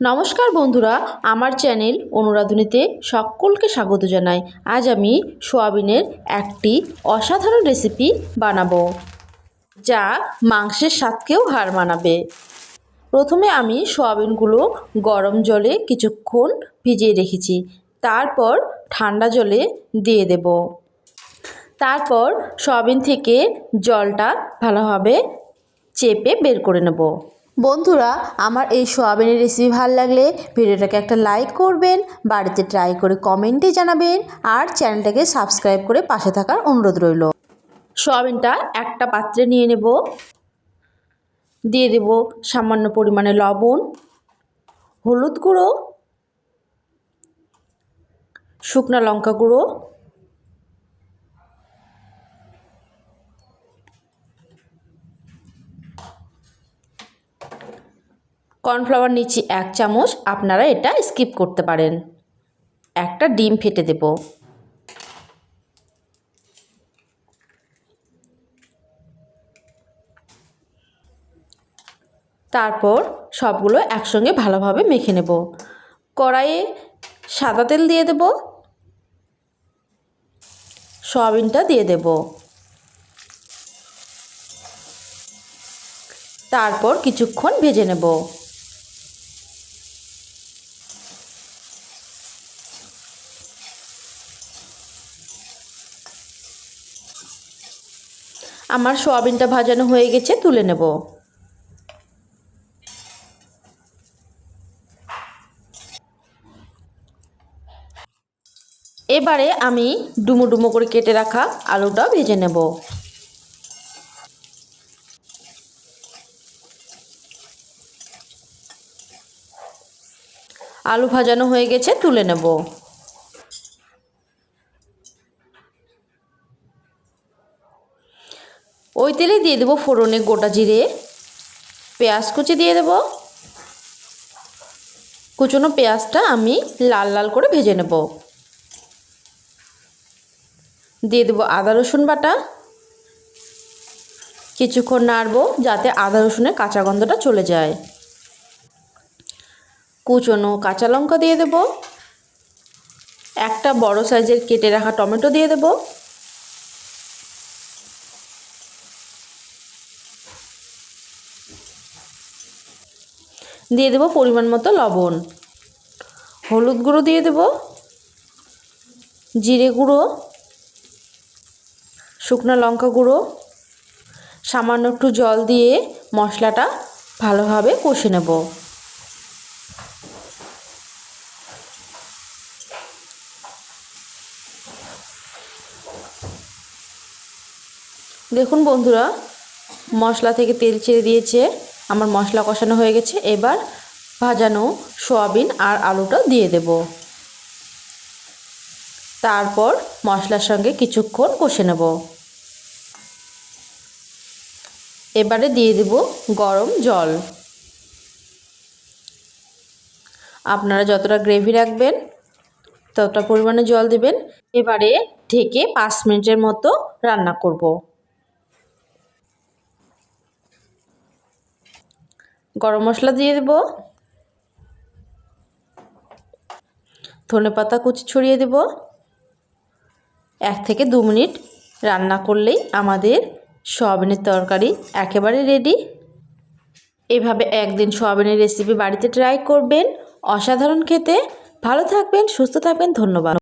নমস্কার বন্ধুরা, আমার চ্যানেল অনুরাধুনীতে সকলকে স্বাগত জানাই। আজ আমি সোয়াবিনের একটি অসাধারণ রেসিপি বানাবো, যা মাংসের স্বাদকেও হার মানাবে। প্রথমে আমি সোয়াবিনগুলো গরম জলে কিছুক্ষণ ভিজিয়ে রেখেছি। তারপর ঠান্ডা জলে দিয়ে দেব। তারপর সোয়াবিন থেকে জলটা ভালোভাবে চেপে বের করে নেব। বন্ধুরা, আমার এই সোয়াবিনের রেসিপি ভালো লাগলে ভিডিওটাকে একটা লাইক করবেন, বাড়িতে ট্রাই করে কমেন্টে জানাবেন, আর চ্যানেলটাকে সাবস্ক্রাইব করে পাশে থাকার অনুরোধ রইল। সোয়াবিনটা একটা পাত্রে নিয়ে নেব। দিয়ে দেব সামান্য পরিমাণে লবণ, হলুদ গুঁড়ো, শুকনো লঙ্কা গুঁড়ো কর্নফ্লাওয়ার নিচ্ছি এক চামচ আপনারা এটা স্কিপ করতে পারেন। একটা ডিম ফেটে দেব। তারপর সবগুলো একসঙ্গে ভালোভাবে মেখে নেব। কড়াইয়ে সাদা তেল দিয়ে দেব। সয়াবিনটা দিয়ে দেব। তারপর কিছুক্ষণ ভেজে নেব। আমার সোয়াবিনটা ভাজানো হয়ে গেছে, তুলে নেব। এবারে আমি ডুমো ডুমো করে কেটে রাখা আলুটা ভেজে নেব। আলু ভাজানো হয়ে গেছে, তুলে নেব। ওই তেলে দিয়ে দেবো ফোড়নে গোটা জিরে, পেঁয়াজ কুচি দিয়ে দেব। কুচনো পেঁয়াজটা আমি লাল লাল করে ভেজে নেব। দিয়ে দেবো আদা রসুন বাটা। কিছুক্ষণ নাড়বো যাতে আদা রসুনের কাঁচা গন্ধটা চলে যায়। কুচনো কাঁচা লঙ্কা দিয়ে দেব। একটা বড় সাইজের কেটে রাখা টমেটো দিয়ে দেব। দিয়ে দেবো পরিমাণ মতো লবণ। হলুদ গুঁড়ো দিয়ে দেব, জিরে গুঁড়ো, শুকনো লঙ্কা গুঁড়ো, সামান্য একটু জল দিয়ে মশলাটা ভালোভাবে কষে নেব। দেখুন বন্ধুরা, মশলা থেকে তেল ছেড়ে দিয়েছে। আমার মশলা কষানো হয়ে গেছে। এবার ভাজানো সোয়াবিন আর আলুটা দিয়ে দেব। তারপর মশলার সঙ্গে কিছুক্ষণ কষে নেব। এবারে দিয়ে দেব গরম জল। আপনারা যতটা গ্রেভি রাখবেন, ততটা পরিমাণে জল দেবেন। এবারে ঢেকে পাঁচ মিনিটের মতো রান্না করব। গরম মশলা দিয়ে দেব। ধনে পাতা কুচি ছড়িয়ে দেব। এক থেকে দু মিনিট রান্না করলেই আমাদের সয়াবিনের তরকারি একেবারে রেডি এভাবে একদিন সয়াবিনের রেসিপি বাড়িতে ট্রাই করবেন। অসাধারণ খেতে। ভালো থাকবেন, সুস্থ থাকবেন, ধন্যবাদ।